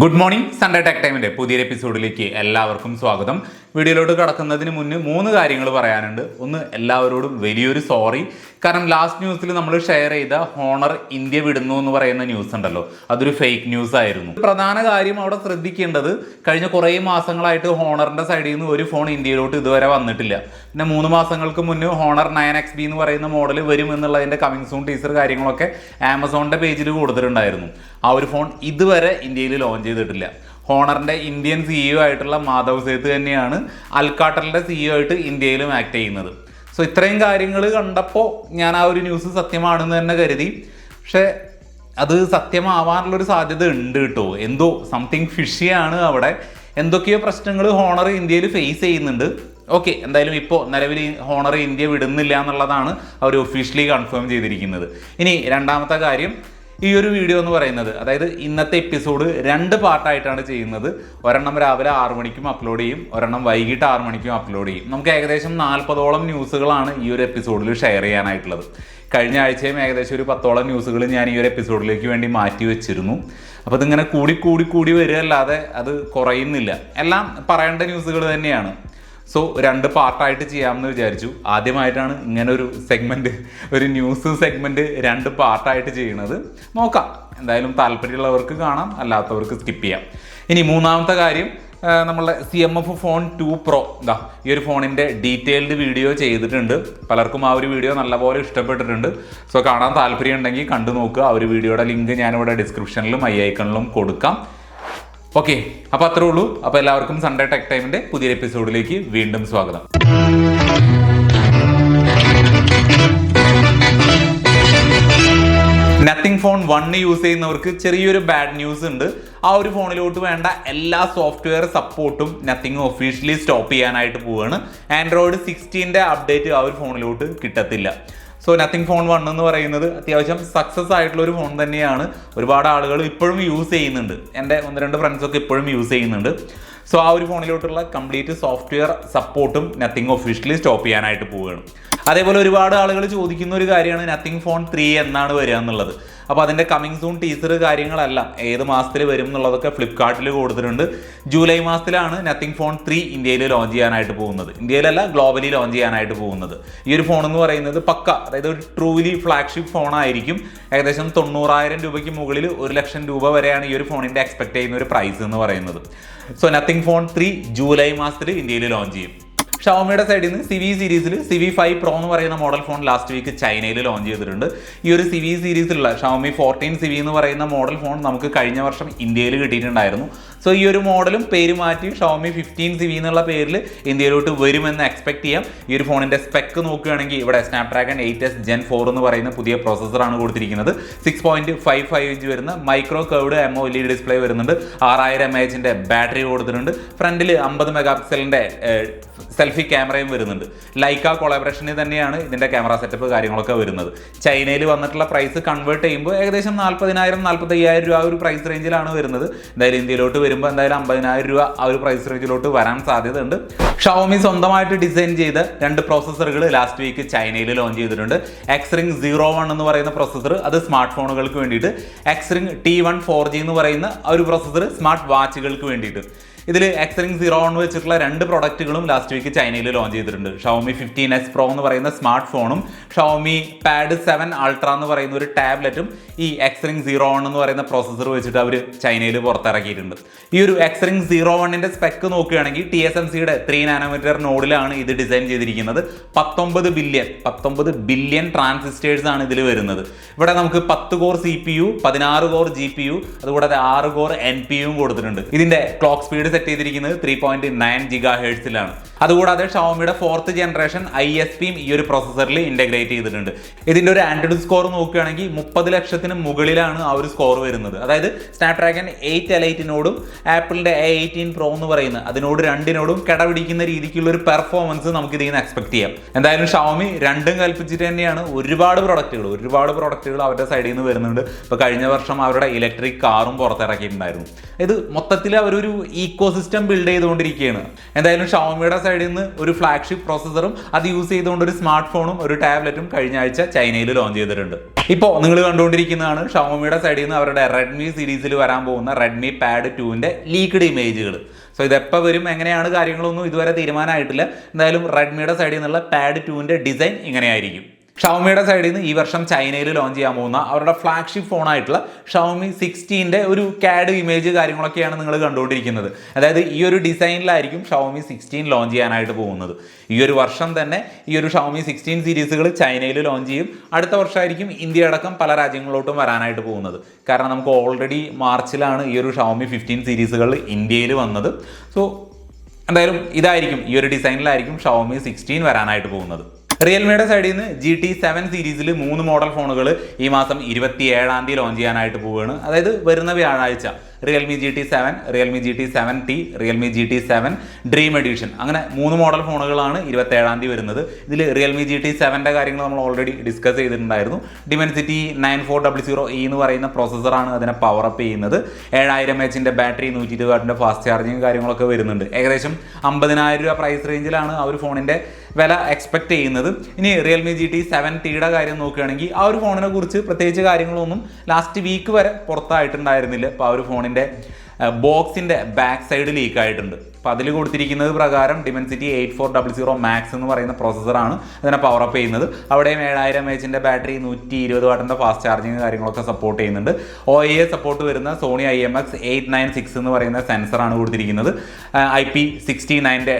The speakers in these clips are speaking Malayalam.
ഗുഡ് മോർണിംഗ് സൺഡേ ടെക് ടൈമിന്റെ പുതിയൊരു എപ്പിസോഡിലേക്ക് എല്ലാവർക്കും സ്വാഗതം. വീഡിയോയിലോട്ട് കടക്കുന്നതിന് മുന്നേ മൂന്ന് കാര്യങ്ങൾ പറയാനുണ്ട്. ഒന്ന് എല്ലാവരോടും വലിയൊരു സോറി കാരണം ലാസ്റ്റ് ന്യൂസിൽ നമ്മൾ ഷെയർ ചെയ്ത ഹോണർ ഇന്ത്യ വിടുന്നു എന്ന് പറയുന്ന ന്യൂസ് ഉണ്ടല്ലോ. അതൊരു ഫേക്ക് ന്യൂസ് ആയിരുന്നു. പ്രധാന കാര്യം അവിടെ ശ്രദ്ധിക്കേണ്ടത് കഴിഞ്ഞ കുറേ മാസങ്ങളായിട്ട് ഹോണറിന്റെ സൈഡിൽ നിന്ന് ഒരു ഫോൺ ഇന്ത്യയിലോട്ട് ഇതുവരെ വന്നിട്ടില്ല. പിന്നെ മൂന്ന് മാസങ്ങൾക്ക് മുന്നേ ഹോണർ നയൻ എക്സ് ബി എന്ന് പറയുന്ന മോഡൽ വരും എന്നുള്ളതിന്റെ കമ്മിങ് സൂൺ ടീസർ കാര്യങ്ങളൊക്കെ ആമസോണിന്റെ പേജിൽ കൊടുത്തിട്ടുണ്ടായിരുന്നു. ആ ഒരു ഫോൺ ഇതുവരെ ഇന്ത്യയിൽ ലോഞ്ച് ചെയ്തിട്ടില്ല. ഹോണറിന്റെ ഇന്ത്യൻ സിഇഒ ആയിട്ടുള്ള മാധവ് സേത്ത് തന്നെയാണ് അൽക്കാട്ടറിന്റെ സിഇഒ ആയിട്ട് ഇന്ത്യയിലും ആക്ട് ചെയ്യുന്നത്. സോ ഇത്രയും കാര്യങ്ങൾ കണ്ടപ്പോൾ ഞാൻ ആ ഒരു ന്യൂസ് സത്യമാണെന്ന് തന്നെ കരുതി. പക്ഷേ അത് സത്യമാവാനുള്ളൊരു സാധ്യത ഉണ്ട് കേട്ടോ എന്തോ സംതിങ് ഫിഷിയാണ് അവിടെ. എന്തൊക്കെയോ പ്രശ്നങ്ങൾ ഹോണർ ഇന്ത്യയിൽ ഫേസ് ചെയ്യുന്നുണ്ട്. ഓക്കെ എന്തായാലും ഇപ്പോൾ നിലവിൽ ഹോണർ ഇന്ത്യ വിടുന്നില്ല എന്നുള്ളതാണ് അവർ ഒഫീഷ്യലി കൺഫേം ചെയ്തിരിക്കുന്നത്. ഇനി രണ്ടാമത്തെ കാര്യം ഈ ഒരു വീഡിയോ എന്ന് പറയുന്നത്. അതായത് ഇന്നത്തെ എപ്പിസോഡ് രണ്ട് പാർട്ടായിട്ടാണ് ചെയ്യുന്നത്. ഒരെണ്ണം രാവിലെ ആറു മണിക്കും അപ്ലോഡ് ചെയ്യും. ഒരെണ്ണം വൈകിട്ട് ആറു മണിക്കും അപ്ലോഡ് ചെയ്യും. നമുക്ക് ഏകദേശം നാൽപ്പതോളം ന്യൂസുകളാണ് ഈ ഒരു എപ്പിസോഡിൽ ഷെയർ ചെയ്യാനായിട്ടുള്ളത്. കഴിഞ്ഞ ആഴ്ചയും ഏകദേശം ഒരു പത്തോളം ന്യൂസുകൾ ഞാൻ ഈ ഒരു എപ്പിസോഡിലേക്ക് വേണ്ടി മാറ്റി വെച്ചിരുന്നു. അപ്പോൾ ഇതിങ്ങനെ കൂടി കൂടി കൂടി വരികയല്ലാതെ അത് കുറയുന്നില്ല. എല്ലാം പറയേണ്ട ന്യൂസുകൾ തന്നെയാണ്. സോ രണ്ട് പാർട്ടായിട്ട് ചെയ്യാമെന്ന് വിചാരിച്ചു. ആദ്യമായിട്ടാണ് ഇങ്ങനെ ഒരു സെഗ്മെന്റ് ഒരു ന്യൂസ് സെഗ്മെന്റ് രണ്ട് പാർട്ടായിട്ട് ചെയ്യുന്നത് നോക്കാം. എന്തായാലും താല്പര്യമുള്ളവർക്ക് കാണാം അല്ലാത്തവർക്ക് സ്കിപ്പ് ചെയ്യാം. ഇനി മൂന്നാമത്തെ കാര്യം നമ്മളുടെ C M F phone two pro ഇതാ ഈ ഒരു ഫോണിന്റെ ഡീറ്റെയിൽഡ് വീഡിയോ ചെയ്തിട്ടുണ്ട്. പലർക്കും ആ ഒരു വീഡിയോ നല്ലപോലെ ഇഷ്ടപ്പെട്ടിട്ടുണ്ട്. സോ കാണാൻ താല്പര്യം ഉണ്ടെങ്കിൽ കണ്ടു നോക്കുക ആ ഒരു വീഡിയോയുടെ ലിങ്ക് ഞാനിവിടെ ഡിസ്ക്രിപ്ഷനിലും ഐ ഐക്കണിലും കൊടുക്കാം. ഓക്കെ അപ്പോൾ അത്രേ ഉള്ളൂ. അപ്പോൾ എല്ലാവർക്കും സൺഡേ ടെക് ടൈമിന്റെ പുതിയൊരു എപ്പിസോഡിലേക്ക് വീണ്ടും സ്വാഗതം. നത്തിങ് ഫോൺ വണ്ണ് യൂസ് ചെയ്യുന്നവർക്ക് ചെറിയൊരു ബാഡ് ന്യൂസ് ഉണ്ട്. ആ ഒരു ഫോണിലോട്ട് വേണ്ട എല്ലാ സോഫ്റ്റ്വെയർ സപ്പോർട്ടും നത്തിങ് ഒഫീഷ്യലി സ്റ്റോപ്പ് ചെയ്യാനായിട്ട് പോവുകയാണ് ആൻഡ്രോയിഡ് സിക്സ്റ്റീന്റെ അപ്ഡേറ്റ് ആ ഒരു ഫോണിലോട്ട് കിട്ടത്തില്ല. സോ നത്തിങ് ഫോൺ വൺ എന്ന് പറയുന്നത് അത്യാവശ്യം സക്സസ് ആയിട്ടുള്ള ഒരു ഫോൺ തന്നെയാണ്. ഒരുപാട് ആളുകൾ ഇപ്പോഴും യൂസ് ചെയ്യുന്നുണ്ട്. എന്റെ ഒന്ന് രണ്ട് ഫ്രണ്ട്സൊക്കെ ഇപ്പോഴും യൂസ് ചെയ്യുന്നുണ്ട്. സോ ആ ഒരു ഫോണിലോട്ടുള്ള കംപ്ലീറ്റ് സോഫ്റ്റ്വെയർ സപ്പോർട്ടും നത്തിങ് ഒഫീഷ്യലി സ്റ്റോപ്പ് ചെയ്യാനായിട്ട് പോവുകയാണ്. അതേപോലെ ഒരുപാട് ആളുകൾ ചോദിക്കുന്ന ഒരു കാര്യമാണ് നത്തിങ് ഫോൺ ത്രീ എന്നാണ് വരിക എന്നുള്ളത്. അപ്പോൾ അതിന്റെ കമ്മിങ് സൂൺ ടീസർ കാര്യങ്ങളെല്ലാം ഏത് മാസത്തിൽ വരും എന്നുള്ളതൊക്കെ ഫ്ലിപ്കാർട്ടിൽ കൊടുത്തിട്ടുണ്ട്. ജൂലൈ മാസത്തിലാണ് നത്തിങ് ഫോൺ ത്രീ ഇന്ത്യയിൽ ലോഞ്ച് ചെയ്യാനായിട്ട് പോകുന്നത്. ഇന്ത്യയിലല്ല ഗ്ലോബലി ലോഞ്ച് ചെയ്യാനായിട്ട് പോകുന്നത്. ഈ ഒരു ഫോൺ എന്ന് പറയുന്നത് പക്ക അതായത് ഒരു ട്രൂലി ഫ്ലാഗ്ഷിപ്പ് ഫോണായിരിക്കും ഏകദേശം തൊണ്ണൂറായിരം രൂപയ്ക്ക് മുകളിൽ ഒരു ലക്ഷം രൂപ വരെയാണ് ഈ ഒരു ഫോണിന്റെ എക്സ്പെക്ട് ചെയ്യുന്ന ഒരു പ്രൈസ് എന്ന് പറയുന്നത്. So Nothing phone three July മാസത്തിൽ ഇന്ത്യയിൽ ലോഞ്ച് ചെയ്യും. ഷവോമിയുടെ സൈഡിൽ നിന്ന് സിവി സീരീസിൽ സിവി ഫൈവ് പ്രോ എന്ന് പറയുന്ന മോഡൽ ഫോൺ ലാസ്റ്റ് വീക്ക് ചൈനയിൽ ലോഞ്ച് ചെയ്തിട്ടുണ്ട്. ഈ ഒരു സിവി സീരീസിലുള്ള ഷവോമി ഫോർട്ടീൻ സിവി എന്ന് പറയുന്ന മോഡൽ ഫോൺ നമുക്ക് കഴിഞ്ഞ വർഷം ഇന്ത്യയിൽ കിട്ടിയിട്ടുണ്ടായിരുന്നു. സോ ഈ ഒരു മോഡലും പേര് മാറ്റി ഷോമി ഫിഫ്റ്റീൻ സി വി എന്നുള്ള പേരിൽ ഇന്ത്യയിലോട്ട് വരുമെന്ന് എക്സ്പെക്ട് ചെയ്യാം. ഈ ഒരു ഫോണിന്റെ സ്പെക്ക് നോക്കുകയാണെങ്കിൽ ഇവിടെ Snapdragon eight S gen four എന്ന് പറയുന്ന പുതിയ പ്രോസസ്സറാണ് കൊടുത്തിരിക്കുന്നത്. Six point five five inch വരുന്ന micro curved M O E display വരുന്നുണ്ട്. ആറായിരം എം എച്ചിന്റെ ബാറ്ററി കൊടുത്തിട്ടുണ്ട്. ഫ്രണ്ടിൽ അമ്പത് മെഗാ പിക്സലിന്റെ സെൽഫി ക്യാമറയും വരുന്നുണ്ട്. ലൈക്ക കൊളാബറേഷനിൽ തന്നെയാണ് ഇതിന്റെ ക്യാമറ സെറ്റപ്പ് കാര്യങ്ങളൊക്കെ വരുന്നത്. ചൈനയിൽ വന്നിട്ടുള്ള പ്രൈസ് കൺവേർട്ട് ചെയ്യുമ്പോൾ ഏകദേശം നാൽപ്പതിനായിരം നാൽപ്പത്തയ്യായിരം രൂപ ഒരു പ്രൈസ് റേഞ്ചിലാണ് വരുന്നത്. എന്തായാലും ഇന്ത്യയിലോട്ട് വരുമ്പോൾ എന്തായാലും അമ്പതിനായിരം രൂപ ആ ഒരു പ്രൈസ് റേഞ്ചിലോട്ട് വരാൻ സാധ്യതയുണ്ട്. ഷവോമി സ്വന്തമായിട്ട് ഡിസൈൻ ചെയ്ത രണ്ട് പ്രോസസ്സറുകൾ ലാസ്റ്റ് വീക്ക് ചൈനയിൽ ലോഞ്ച് ചെയ്തിട്ടുണ്ട്. എക്സ്റിങ് സീറോ വൺ എന്ന് പറയുന്ന പ്രോസസ്സർ അത് സ്മാർട്ട് ഫോണുകൾക്ക് വേണ്ടിയിട്ട്. XRing T one four G എന്ന് പറയുന്ന ഒരു പ്രോസസ്സർ സ്മാർട്ട് വാച്ചുകൾക്ക് വേണ്ടിയിട്ട്. ഇതിൽ എക്സറിങ് സീറോ വൺ വെച്ചിട്ടുള്ള രണ്ട് പ്രൊഡക്റ്റുകളും ലാസ്റ്റ് വീക്ക് ചൈനയിൽ ലോഞ്ച് ചെയ്തിട്ടുണ്ട്. ഷവോമി ഫിഫ്റ്റീൻ എസ് പ്രോ എന്ന് പറയുന്ന സ്മാർട്ട് ഫോണും ഷവോമി പാഡ് സെവൻ അൾട്ര എന്ന് പറയുന്ന ഒരു ടാബ്ലറ്റും ഈ എക്സറിങ് സീറോ എന്ന് പറയുന്ന പ്രോസസ്സർ വെച്ചിട്ട് അവർ ചൈനയിൽ പുറത്തിറക്കിയിട്ടുണ്ട്. ഈ ഒരു എക്സറിങ് സീറോ വണ്ണിന്റെ സ്പെക്ക് നോക്കുകയാണെങ്കിൽ ടി എസ് എം സിയുടെ ത്രീ നാനോമീറ്റർ നോഡിലാണ് ഇത് ഡിസൈൻ ചെയ്തിരിക്കുന്നത്. പത്തൊമ്പത് ബില്യൺ പത്തൊമ്പത് ബില്യൺ ട്രാൻസിസ്റ്റേഴ്സ് ആണ് ഇതിൽ വരുന്നത്. ഇവിടെ നമുക്ക് പത്ത് കോർ സി പി യു പതിനാറ് കോർ ജി പി യു അതുകൂടാതെ ആറ് കോർ എൻ പി യും കൊടുത്തിട്ടുണ്ട്. ഇതിന്റെ ക്ലോക്ക് സ്പീഡ് സെറ്റ് ചെയ്തിരിക്കുന്നത് ത്രീ പോയിന്റ് നയൻ ജിഗാ ഹേഴ്സിലാണ് അതുകൂടാതെ ഷവോമിയുടെ ഫോർത്ത് ജനറേഷൻ ഐ എസ് പിയും ഈ ഒരു പ്രോസസ്സറിൽ ഇന്റഗ്രേറ്റ് ചെയ്തിട്ടുണ്ട്. ഇതിന്റെ ഒരു ആൻഡ്രോയിഡ് സ്കോർ നോക്കുകയാണെങ്കിൽ മുപ്പത് ലക്ഷത്തിന് മുകളിലാണ് ആ ഒരു സ്കോർ വരുന്നത്. അതായത് സ്നാപ്ഡ്രാഗൺ എയ്റ്റ് എലൈറ്റിനോടും ആപ്പിളിന്റെ എ എയ്റ്റീൻ പ്രോ എന്ന് പറയുന്ന അതിനോട് രണ്ടിനോടും കിടപിടിക്കുന്ന രീതിക്കുള്ള ഒരു പെർഫോമൻസ് നമുക്ക് ഇതിൽ നിന്ന് എക്സ്പെക്ട് ചെയ്യാം. എന്തായാലും ഷവോമി രണ്ടും കൽപ്പിച്ചിട്ട് തന്നെയാണ് ഒരുപാട് പ്രൊഡക്റ്റുകൾ ഒരുപാട് പ്രൊഡക്റ്റുകൾ അവരുടെ സൈഡിൽ നിന്ന് വരുന്നുണ്ട്. ഇപ്പൊ കഴിഞ്ഞ വർഷം അവരുടെ ഇലക്ട്രിക് കാറും പുറത്തിറക്കിയിട്ടുണ്ടായിരുന്നു. ഇത് മൊത്തത്തിൽ അവരൊരു ഈക്കോ സിസ്റ്റം ബിൽഡ് ചെയ്തുകൊണ്ടിരിക്കുകയാണ്. എന്തായാലും ഷോമിയുടെ സൈഡിൽ നിന്ന് ഒരു ഫ്ലാഗ്ഷിപ്പ് പ്രോസസറും അത് യൂസ് ചെയ്തുകൊണ്ട് ഒരു സ്മാർട്ട് ഫോണും ഒരു ടാബ്ലറ്റും കഴിഞ്ഞ ആഴ്ച ചൈനയിൽ ലോഞ്ച് ചെയ്തിട്ടുണ്ട്. ഇപ്പോൾ നിങ്ങൾ കണ്ടുകൊണ്ടിരിക്കുന്നതാണ് ഷവമിയുടെ സൈഡിൽ നിന്ന് അവരുടെ റെഡ്മി സീരീസിൽ വരാൻ പോകുന്ന റെഡ്മി പാഡ് ടുവിന്റെ ലീക്ക്ഡ് ഇമേജുകൾ സോ ഇതെപ്പോൾ വരും എങ്ങനെയാണ് കാര്യങ്ങളൊന്നും ഇതുവരെ തീരുമാനമായിട്ടില്ല. എന്തായാലും റെഡ്മിയുടെ സൈഡിൽ നിന്നുള്ള പാഡ് ടുവിന്റെ ഡിസൈൻ ഇങ്ങനെയായിരിക്കും. ഷവമിയുടെ സൈഡിൽ നിന്ന് ഈ വർഷം ചൈനയിൽ ലോഞ്ച് ചെയ്യാൻ പോകുന്ന അവരുടെ ഫ്ലാഗ്ഷിപ്പ് ഫോണായിട്ടുള്ള ഷവമി സിക്സ്റ്റീന്റെ ഒരു കാഡ് ഇമേജ് കാര്യങ്ങളൊക്കെയാണ് നിങ്ങൾ കണ്ടുകൊണ്ടിരിക്കുന്നത്. അതായത് ഈ ഒരു ഡിസൈനിലായിരിക്കും ഷവമി സിക്സ്റ്റീൻ ലോഞ്ച് ചെയ്യാനായിട്ട് പോകുന്നത്. ഈ ഒരു വർഷം തന്നെ ഈ ഒരു ഷവമി സിക്സ്റ്റീൻ സീരീസുകൾ ചൈനയിൽ ലോഞ്ച് ചെയ്യും. അടുത്ത വർഷമായിരിക്കും ഇന്ത്യ അടക്കം പല രാജ്യങ്ങളിലോട്ടും വരാനായിട്ട് പോകുന്നത്. കാരണം നമുക്ക് ഓൾറെഡി മാർച്ചിലാണ് ഈ ഒരു ഷവമി ഫിഫ്റ്റീൻ സീരീസുകൾ ഇന്ത്യയിൽ വന്നത്. സോ എന്തായാലും ഇതായിരിക്കും ഈ ഒരു ഡിസൈനിലായിരിക്കും ഷവമി സിക്സ്റ്റീൻ വരാനായിട്ട് പോകുന്നത്. റിയൽമിയുടെ സൈഡിൽ നിന്ന് ജി ടി സെവൻ സീരീസിൽ മൂന്ന് മോഡൽ ഫോണുകൾ ഈ മാസം ഇരുപത്തി ഏഴാം തീയതി ലോഞ്ച് ചെയ്യാനായിട്ട് പോവുകയാണ്. അതായത് വരുന്ന വ്യാഴാഴ്ച. Realme G T seven Realme G T seven T Realme G T seven dream edition അങ്ങനെ മൂന്ന് മോഡൽ ഫോണുകളാണ് ഇരുപത്തി ഏഴാം തീയതി വരുന്നത്. ഇതിൽ റിയൽമി ജി ടി സെവന്റെ കാര്യങ്ങൾ നമ്മൾ ഓൾറെഡി ഡിസ്കസ് ചെയ്തിട്ടുണ്ടായിരുന്നു. Dimensity nine four double zero E എന്ന് പറയുന്ന പ്രോസസ്സറാണ് അതിനെ പവർ അപ്പ് ചെയ്യുന്നത്. ഏഴായിരം എച്ചിന്റെ ബാറ്ററി നൂറ്റി ഇരുപത് വാട്ടിന്റെ ഫാസ്റ്റ് ചാർജിങ് കാര്യങ്ങളൊക്കെ വരുന്നുണ്ട്. ഏകദേശം അമ്പതിനായിരം രൂപ പ്രൈസ് റേഞ്ചിലാണ് ആ ഒരു ഫോണിന്റെ വില എക്സ്പെക്ട് ചെയ്യുന്നത്. ഇനി റിയൽമി ജി ടി സെവൻ ടിയുടെ കാര്യം നോക്കുകയാണെങ്കിൽ ആ ഒരു ഫോണിനെ കുറിച്ച് പ്രത്യേകിച്ച് കാര്യങ്ങളൊന്നും ലാസ്റ്റ് വീക്ക് വരെ പുറത്തായിട്ടുണ്ടായിരുന്നില്ല. അപ്പോൾ ആ ഒരു ഫോണിന്റെ ബോക്സിന്റെ ബാക്ക് സൈഡ് ലീക്ക് ആയിട്ടുണ്ട്. അപ്പോൾ അതിൽ കൊടുത്തിരിക്കുന്നത് പ്രകാരം Dimensity eight four double zero max എന്ന് പറയുന്ന പ്രോസസ്സറാണ് അതിനെ പവർ അപ്പ് ചെയ്യുന്നത്. അവിടെയും ഏഴായിരം എച്ചിന്റെ ബാറ്ററി നൂറ്റി ഇരുപത് വാട്ടിന്റെ ഫാസ്റ്റ് ചാർജിങ് കാര്യങ്ങളൊക്കെ സപ്പോർട്ട് ചെയ്യുന്നുണ്ട്. ഒ എ സപ്പോർട്ട് വരുന്ന Sony I M X eight nine six എന്ന് പറയുന്ന സെൻസറാണ് കൊടുത്തിരിക്കുന്നത്. ഐ പി സിക്സ്റ്റി നയന്റെ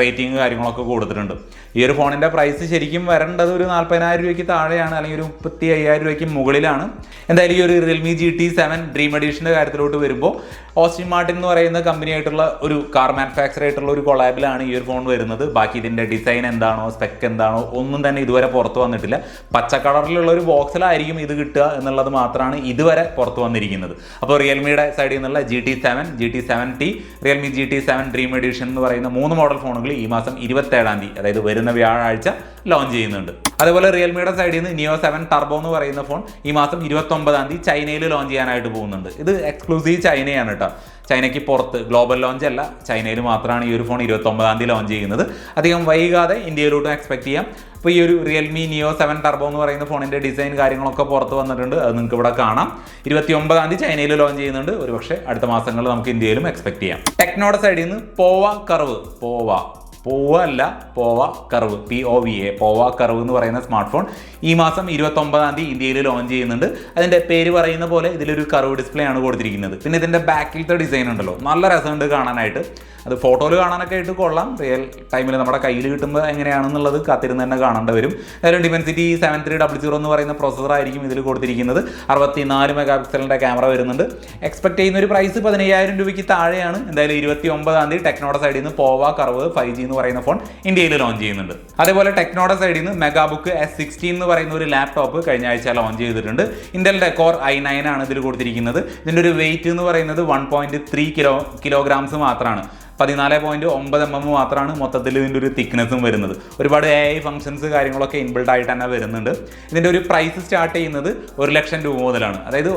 റേറ്റിംഗ് കാര്യങ്ങളൊക്കെ കൊടുത്തിട്ടുണ്ട്. ഈ ഒരു ഫോണിന്റെ പ്രൈസ് ശരിക്കും വരേണ്ടത് ഒരു നാൽപ്പതിനായിരം രൂപയ്ക്ക് താഴെയാണ് അല്ലെങ്കിൽ ഒരു മുപ്പത്തി അയ്യായിരം രൂപയ്ക്ക് മുകളിലാണ്. എന്തായാലും ഈ ഒരു Realme G T seven dream എഡീഷന്റെ കാര്യത്തിലോട്ട് വരുമ്പോൾ ഓസ്റ്റിൻ മാർട്ടിൻ എന്ന് പറയുന്ന കമ്പനിയായിട്ടുള്ള ഒരു കാർ മാനുഫാക്ചർ ആയിട്ടുള്ള ഒരു കൊളാബിലാണ് ഈ ഒരു ഫോൺ വരുന്നത്. ബാക്കി ഇതിന്റെ ഡിസൈൻ എന്താണോ സ്പെക്ക് എന്താണോ ഒന്നും തന്നെ ഇതുവരെ പുറത്ത് വന്നിട്ടില്ല. പച്ച കളറിലുള്ള ഒരു ബോക്സിലായിരിക്കും ഇത് കിട്ടുക എന്നുള്ളത് മാത്രമാണ് ഇതുവരെ പുറത്ത് വന്നിരിക്കുന്നത്. അപ്പോൾ റിയൽമിയുടെ സൈഡിൽ നിന്നുള്ള G T seven G T seven T Realme G T seven dream edition എന്ന് പറയുന്ന മൂന്ന് മോഡൽ ഫോണുകൾ ഈ മാസം ഇരുപത്തേഴാം തീയതി അതായത് വരുന്ന വ്യാഴാഴ്ച ലോഞ്ച് ചെയ്യുന്നുണ്ട്. അതുപോലെ റിയൽമിയുടെ സൈഡിൽ നിന്ന് നിയോ സെവൻ ടർബോ എന്ന് പറയുന്ന ഫോൺ ഈ മാസം ഇരുപത്തൊമ്പതാം തീയതി ചൈനയിൽ ലോഞ്ച് ചെയ്യാനായിട്ട് പോകുന്നുണ്ട്. ഇത് എക്സ്ക്ലൂസീവ് ചൈനയാണ് കേട്ടോ ചൈനയ്ക്ക് പുറത്ത് ഗ്ലോബൽ ലോഞ്ച് അല്ല ചൈനയിൽ മാത്രമാണ് ഈ ഒരു ഫോൺ ഇരുപത്തൊമ്പതാം തീയതി ലോഞ്ച് ചെയ്യുന്നത്. അധികം വൈകാതെ ഇന്ത്യയിലോട്ടും എക്സ്പെക്ട് ചെയ്യാം. അപ്പോൾ ഈ ഒരു റിയൽമി നിയോ സെവൻ ടർബോ എന്ന് പറയുന്ന ഫോണിന്റെ ഡിസൈൻ കാര്യങ്ങളൊക്കെ പുറത്ത് വന്നിട്ടുണ്ട്. അത് നിങ്ങൾക്ക് ഇവിടെ കാണാം. ഇരുപത്തി ഒമ്പതാം തീയതി ചൈനയിൽ ലോഞ്ച് ചെയ്യുന്നുണ്ട്. ഒരുപക്ഷെ അടുത്ത മാസങ്ങളിൽ നമുക്ക് ഇന്ത്യയിലും എക്സ്പെക്ട് ചെയ്യാം. ടെക്നോയുടെ സൈഡിൽ നിന്ന് പോവ കർവ് പോവ. പോവ അല്ല Pova curve. P O V A Pova curve എന്ന് പറയുന്ന സ്മാർട്ട് ഫോൺ ഈ മാസം ഇരുപത്തൊമ്പതാം തീയതി ഇന്ത്യയിൽ ലോഞ്ച് ചെയ്യുന്നുണ്ട്. അതിന്റെ പേര് പറയുന്ന പോലെ ഇതിലൊരു കർവ് ഡിസ്പ്ലേ ആണ് കൊടുത്തിരിക്കുന്നത്. പിന്നെ ഇതിന്റെ ബാക്കിലത്തെ ഡിസൈൻ ഉണ്ടല്ലോ. നല്ല രസമുണ്ട് കാണാനായിട്ട്. അത് ഫോട്ടോയിൽ കാണാനൊക്കെ ആയിട്ട് കൊള്ളാം. റിയൽ ടൈമിൽ നമ്മുടെ കയ്യിൽ കിട്ടുമ്പോൾ എങ്ങനെയാണെന്നുള്ളത് കാത്തിരുന്ന് തന്നെ കാണേണ്ടി വരും. ഏതായാലും Dimensity seven three double zero എന്ന് പറയുന്ന പ്രോസസ്സർ ആയിരിക്കും ഇതിൽ കൊടുത്തിരിക്കുന്നത്. അറുപത്തിനാല് മെഗാ പിക്സലിന്റെ ക്യാമറ വരുന്നുണ്ട്. എക്സ്പെക്ട് ചെയ്യുന്ന ഒരു പ്രൈസ് പതിനയ്യായിരം രൂപയ്ക്ക് താഴെയാണ്. എന്തായാലും ഇരുപത്തി ഒമ്പതാം തീയതി ടെക്നോഡ സൈഡിൽ നിന്ന് പോവ കർവ് ഫൈവ് ജി എന്ന് പറയുന്ന ഫോൺ ഇന്ത്യയിൽ ലോഞ്ച് ചെയ്യുന്നുണ്ട്. അതേപോലെ ടെക്നോഡ സൈഡിൽ നിന്ന് മെഗാബുക്ക് എസ് സിക്സ്റ്റീൻ എന്ന് പറയുന്ന ഒരു ലാപ്ടോപ്പ് കഴിഞ്ഞ ആഴ്ച ലോഞ്ച് ചെയ്തിട്ടുണ്ട്. ഇന്റൽ ഡെക്കോർ ഐ നയൻ ആണ് ഇതിൽ കൊടുത്തിരിക്കുന്നത്. ഇതിന്റെ ഒരു വെയിറ്റ് എന്ന് പറയുന്നത് one point three kilo kilograms മാത്രമാണ് പതിനാല് പോയിന്റ് ഒമ്പത് എം എം മാത്രമാണ് മൊത്തത്തിൽ ഇതിന്റെ ഒരു തിക്നെസ്സും വരുന്നത്. ഒരുപാട് എ ഐ ഫംഗ്ഷൻസ് കാര്യങ്ങളൊക്കെ ഇൻബിൾഡ് ആയിട്ട് തന്നെ വരുന്നുണ്ട്. ഇതിന്റെ ഒരു പ്രൈസ് സ്റ്റാർട്ട് ചെയ്യുന്നത് ഒരു ലക്ഷം രൂപ മുതലാണ്. അതായത്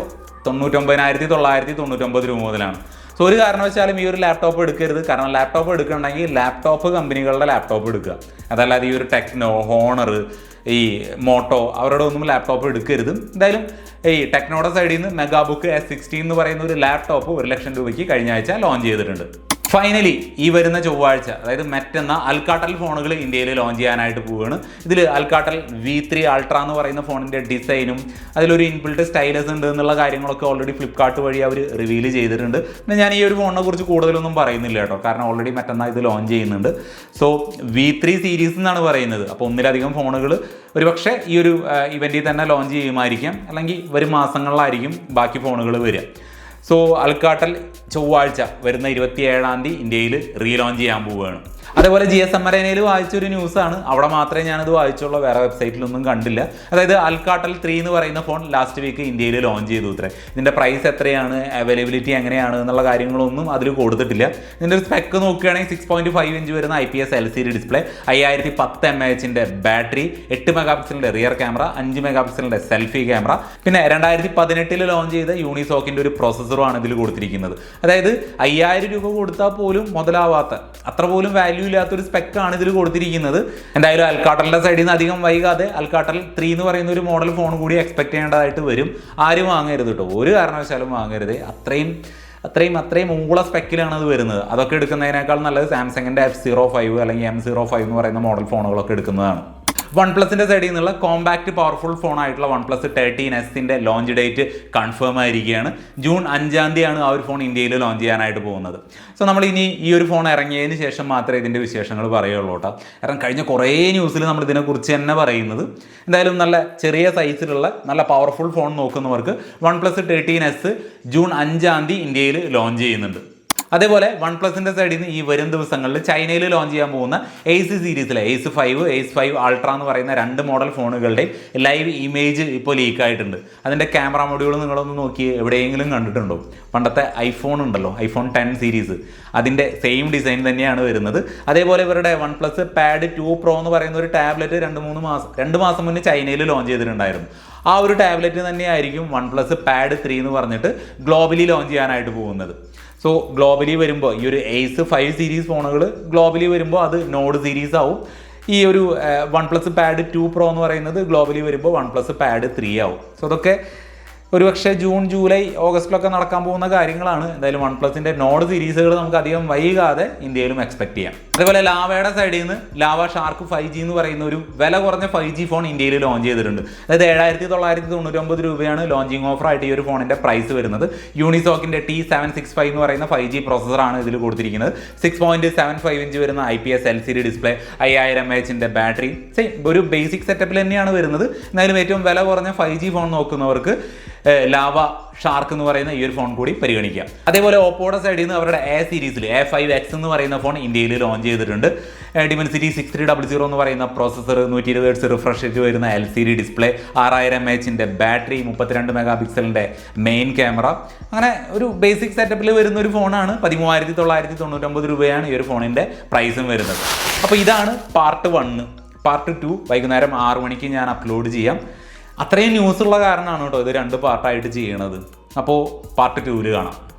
തൊണ്ണൂറ്റൊമ്പതിനായിരത്തി തൊള്ളായിരത്തി തൊണ്ണൂറ്റൊമ്പത് രൂപ മുതലാണ്. സോ ഒരു കാരണവശാലും ഈ ഒരു ലാപ്ടോപ്പ് എടുക്കരുത്. കാരണം ലാപ്ടോപ്പ് എടുക്കണമെങ്കിൽ ലാപ്ടോപ്പ് കമ്പനികളുടെ ലാപ്ടോപ്പ് എടുക്കുക. അതല്ലാതെ ഈ ഒരു ടെക്നോ ഹോണർ ഈ മോട്ടോ അവരുടെ ഒന്നും ലാപ്ടോപ്പ് എടുക്കരുത്. എന്തായാലും ഈ ടെക്നോഡ സൈഡിൽ നിന്ന് മെഗാബുക്ക് എസ് സിക്സ്റ്റീൻ എന്ന് പറയുന്ന ഒരു ലാപ്ടോപ്പ് ഒരു ലക്ഷം രൂപയ്ക്ക് കഴിഞ്ഞ ആഴ്ച ലോഞ്ച് ചെയ്തിട്ടുണ്ട്. ഫൈനലി ഈ വരുന്ന ചൊവ്വാഴ്ച അതായത് മറ്റെന്ന അൽക്കാട്ടൽ ഫോണുകൾ ഇന്ത്യയിൽ ലോഞ്ച് ചെയ്യാനായിട്ട് പോവുകയാണ്. ഇതിൽ അൽക്കാട്ടൽ വി ത്രീ അൾട്ര എന്ന് പറയുന്ന ഫോണിന്റെ ഡിസൈനും അതിലൊരു ഇൻബിൾട്ട് സ്റ്റൈലസ് ഉണ്ട് എന്നുള്ള കാര്യങ്ങളൊക്കെ ഓൾറെഡി ഫ്ലിപ്കാർട്ട് വഴി അവർ റിവീൽ ചെയ്തിട്ടുണ്ട്. പിന്നെ ഞാൻ ഈ ഒരു ഫോണിനെ കുറിച്ച് കൂടുതലൊന്നും പറയുന്നില്ല കേട്ടോ കാരണം ഓൾറെഡി മറ്റന്നാൾ ഇത് ലോഞ്ച് ചെയ്യുന്നുണ്ട്. സോ വി ത്രീ സീരീസ് എന്നാണ് പറയുന്നത്. അപ്പോൾ ഒന്നിലധികം ഫോണുകൾ ഒരുപക്ഷെ ഈ ഒരു ഇവന്റിൽ തന്നെ ലോഞ്ച് ചെയ്യുമായിരിക്കാം അല്ലെങ്കിൽ വരും മാസങ്ങളിലായിരിക്കും ബാക്കി ഫോണുകൾ വരിക. സോ അൽക്കാട്ടൽ ചൊവ്വാഴ്ച വരുന്ന ഇരുപത്തി ഏഴാം തീയതി ഇന്ത്യയിൽ റീലോഞ്ച് ചെയ്യാൻ പോവുകയാണ്. അതേപോലെ ജി എസ് എം അരേനയിൽ വായിച്ചൊരു ന്യൂസാണ്. അവിടെ മാത്രമേ ഞാനത് വായിച്ചുള്ളൂ വേറെ വെബ്സൈറ്റിലൊന്നും കണ്ടില്ല. അതായത് അൽക്കാട്ടൽ ത്രീ എന്ന് പറയുന്ന ഫോൺ ലാസ്റ്റ് വീക്ക് ഇന്ത്യയിൽ ലോഞ്ച് ചെയ്തു ഇത്രേ. ഇതിന്റെ പ്രൈസ് എത്രയാണ് അവൈലബിലിറ്റി എങ്ങനെയാണ് എന്നുള്ള കാര്യങ്ങളൊന്നും അതിൽ കൊടുത്തിട്ടില്ല. ഇതിന്റെ ഒരു സ്പെക്ക് നോക്കുകയാണെങ്കിൽ സിക്സ് പോയിന്റ് ഫൈവ് ഇഞ്ച് വരുന്ന I P S L C D display അയ്യായിരത്തി പത്ത് എം എച്ചിന്റെ ബാറ്ററി എട്ട് മെഗാ പിക്സലിന്റെ റിയർ ക്യാമറ അഞ്ച് മെഗാ പിക്സലിന്റെ സെൽഫി ക്യാമറ പിന്നെ രണ്ടായിരത്തി പതിനെട്ടിൽ ലോഞ്ച് ചെയ്ത യൂണിസോക്കിന്റെ ഒരു പ്രോസസ്സറുമാണ് ഇതിൽ കൊടുത്തിരിക്കുന്നത്. അതായത് അയ്യായിരം രൂപ കൊടുത്താൽ പോലും മുതലാവാത്ത അത്ര പോലും വാല്യൂ വാല്യൂ ഇല്ലാത്തൊരു സ്പെക്കാണ് ഇതിൽ കൊടുത്തിരിക്കുന്നത്. എന്തായാലും അൽക്കാട്ടലിന്റെ സൈഡിൽ നിന്ന് അധികം വൈകാതെ അൽക്കാട്ടൽ ത്രീ എന്ന് പറയുന്ന ഒരു മോഡൽ ഫോൺ കൂടി എക്സ്പെക്ട് ചെയ്യേണ്ടതായിട്ട് വരും. ആരും വാങ്ങരുത് കേട്ടോ ഒരു കാരണവശാലും വാങ്ങരുത്. അത്രയും അത്രയും അത്രയും മൂള സ്പെക്കിലാണ് അത് വരുന്നത്. അതൊക്കെ എടുക്കുന്നതിനേക്കാൾ നല്ലത് സാംസങ്ങിന്റെ എഫ് സീറോ ഫൈവ് അല്ലെങ്കിൽ എം സീറോ ഫൈവ് എന്ന് പറയുന്ന മോഡൽ ഫോണുകളൊക്കെ എടുക്കുന്നതാണ്. വൺ പ്ലസിന്റെ സൈഡിൽ നിന്നുള്ള കോമ്പാക്ട് പവർഫുൾ ഫോൺ ആയിട്ടുള്ള വൺ പ്ലസ് തേർട്ടീൻ എസിന്റെ ലോഞ്ച് ഡേറ്റ് കൺഫേം ആയിരിക്കുകയാണ്. ജൂൺ അഞ്ചാം തീയതിയാണ് ആ ഒരു ഫോൺ ഇന്ത്യയിൽ ലോഞ്ച് ചെയ്യാനായിട്ട് പോകുന്നത്. സോ നമ്മൾ ഇനി ഈ ഒരു ഫോൺ ഇറങ്ങിയതിന് ശേഷം മാത്രമേ ഇതിന്റെ വിശേഷങ്ങൾ പറയുള്ളൂ കേട്ടോ. കാരണം കഴിഞ്ഞ കുറേ ന്യൂസിൽ നമ്മൾ ഇതിനെക്കുറിച്ച് തന്നെ പറയുന്നത്. എന്തായാലും നല്ല ചെറിയ സൈസിലുള്ള നല്ല powerful phone നോക്കുന്നവർക്ക് one plus thirteen S June അഞ്ചാം തീയതി ഇന്ത്യയിൽ ലോഞ്ച് ചെയ്യുന്നുണ്ട്. അതേപോലെ വൺ പ്ലസിന്റെ സൈഡിൽ നിന്ന് ഈ വരും ദിവസങ്ങളിൽ ചൈനയിൽ ലോഞ്ച് ചെയ്യാൻ പോകുന്ന എയ്സ് സീരീസിലെ Ace five Ace five ultra എന്ന് പറയുന്ന രണ്ട് മോഡൽ ഫോണുകളുടെ ലൈവ് ഇമേജ് ഇപ്പോൾ ലീക്ക് ആയിട്ടുണ്ട്. അതിന്റെ ക്യാമറ മൊഡ്യൂൾ നിങ്ങളൊന്ന് നോക്കി എവിടെയെങ്കിലും കണ്ടിട്ടുണ്ടോ? പണ്ടത്തെ ഐഫോൺ ഉണ്ടല്ലോ ഐഫോൺ ടെൻ സീരീസ് അതിന്റെ സെയിം ഡിസൈൻ തന്നെയാണ് വരുന്നത്. അതേപോലെ ഇവരുടെ one plus pad two pro എന്ന് പറയുന്ന ഒരു ടാബ്ലറ്റ് രണ്ട് മൂന്ന് മാസം രണ്ട് മാസം മുന്നേ ചൈനയിൽ ലോഞ്ച് ചെയ്തിട്ടുണ്ടായിരുന്നു. ആ ഒരു ടാബ്ലറ്റ് തന്നെയായിരിക്കും വൺ പ്ലസ് പാഡ് ത്രീ എന്ന് പറഞ്ഞിട്ട് ഗ്ലോബലി ലോഞ്ച് ചെയ്യാനായിട്ട് പോകുന്നത്. സോ ഗ്ലോബലി വരുമ്പോൾ ഈ ഒരു എയ്സ് ഫൈവ് സീരീസ് ഫോണുകൾ ഗ്ലോബലി വരുമ്പോൾ അത് നോഡ് സീരീസ് ആവും. ഈ ഒരു one plus pad two pro എന്ന് പറയുന്നത് ഗ്ലോബലി വരുമ്പോൾ വൺ പ്ലസ് പാഡ് ത്രീ ആവും. സോ അതൊക്കെ ഒരുപക്ഷെ ജൂൺ ജൂലൈ ഓഗസ്റ്റിലൊക്കെ നടക്കാൻ പോകുന്ന കാര്യങ്ങളാണ്. എന്തായാലും വൺ പ്ലസിന്റെ നോഡ് സീരീസുകൾ നമുക്ക് അധികം വൈകാതെ ഇന്ത്യയിലും എക്സ്പെക്ട് ചെയ്യാം. അതേപോലെ ലാവയുടെ സൈഡിൽ നിന്ന് ലാവ ഷാർക്ക് ഫൈവ് ജി എന്ന് പറയുന്ന ഒരു വില കുറഞ്ഞ ഫൈവ് ജി ഫോൺ ഇന്ത്യയിൽ ലോഞ്ച് ചെയ്തിട്ടുണ്ട്. അതായത് ഏഴായിരത്തി തൊള്ളായിരത്തി തൊണ്ണൂറ്റൊമ്പത് രൂപയാണ് ലോഞ്ചിങ് ഓഫർ ആയിട്ട് ഈ ഒരു ഫോണിന്റെ പ്രൈസ് വരുന്നത്. യൂണിസോക്കിന്റെ ടി സെവൻ സിക്സ് ഫൈവ് എന്ന് പറയുന്ന ഫൈവ് ജി പ്രോസസ്സറാണ് ഇതിൽ കൊടുത്തിരിക്കുന്നത്. Six point seven five inch വരുന്ന I P S L C D display അയ്യായിരം എച്ചിന്റെ ബാറ്ററി സെയിം ഒരു ബേസിക് സെറ്റപ്പിൽ തന്നെയാണ് വരുന്നത്. എന്നാലും ഏറ്റവും വില കുറഞ്ഞ ഫൈവ് ജി ഫോൺ നോക്കുന്നവർക്ക് ലാവ ഷാർക്ക് എന്ന് പറയുന്ന ഈ ഒരു ഫോൺ കൂടി പരിഗണിക്കാം. അതേപോലെ ഓപ്പോയുടെ സൈഡിൽ നിന്ന് അവരുടെ എ സീരീസിൽ എ ഫൈവ് എക്സ് എന്ന് പറയുന്ന ഫോൺ ഇന്ത്യയിൽ ലോഞ്ച് ചെയ്തിട്ടുണ്ട്. Dimensity six three double zero എന്ന് പറയുന്ന പ്രോസസ്സർ നൂറ്റി ഇരുപത് എഡ്സ് റിഫ്രഷ് റേറ്റ് വരുന്ന എൽ സി ഡി ഡിസ്പ്ലേ ആറായിരം എച്ചിന്റെ ബാറ്ററി മുപ്പത്തിരണ്ട് മെഗാ പിക്സലിന്റെ മെയിൻ ക്യാമറ അങ്ങനെ ഒരു ബേസിക് സെറ്റപ്പിൽ വരുന്ന ഒരു ഫോണാണ് പതിമൂവായിരത്തി തൊള്ളായിരത്തി തൊണ്ണൂറ്റൊമ്പത് രൂപയാണ് ഈ ഒരു ഫോണിന്റെ പ്രൈസും വരുന്നത്. അപ്പോൾ ഇതാണ് പാർട്ട് വണ്ണ് പാർട്ട് ടു വൈകുന്നേരം ആറു മണിക്ക് ഞാൻ അപ്ലോഡ് ചെയ്യാം. അത്രയും ന്യൂസ് ഉള്ള കാരണമാണ് കേട്ടോ ഇത് രണ്ട് പാർട്ടായിട്ട് ചെയ്യണത്. അപ്പോൾ പാർട്ട് ടൂവിൽ കാണാം.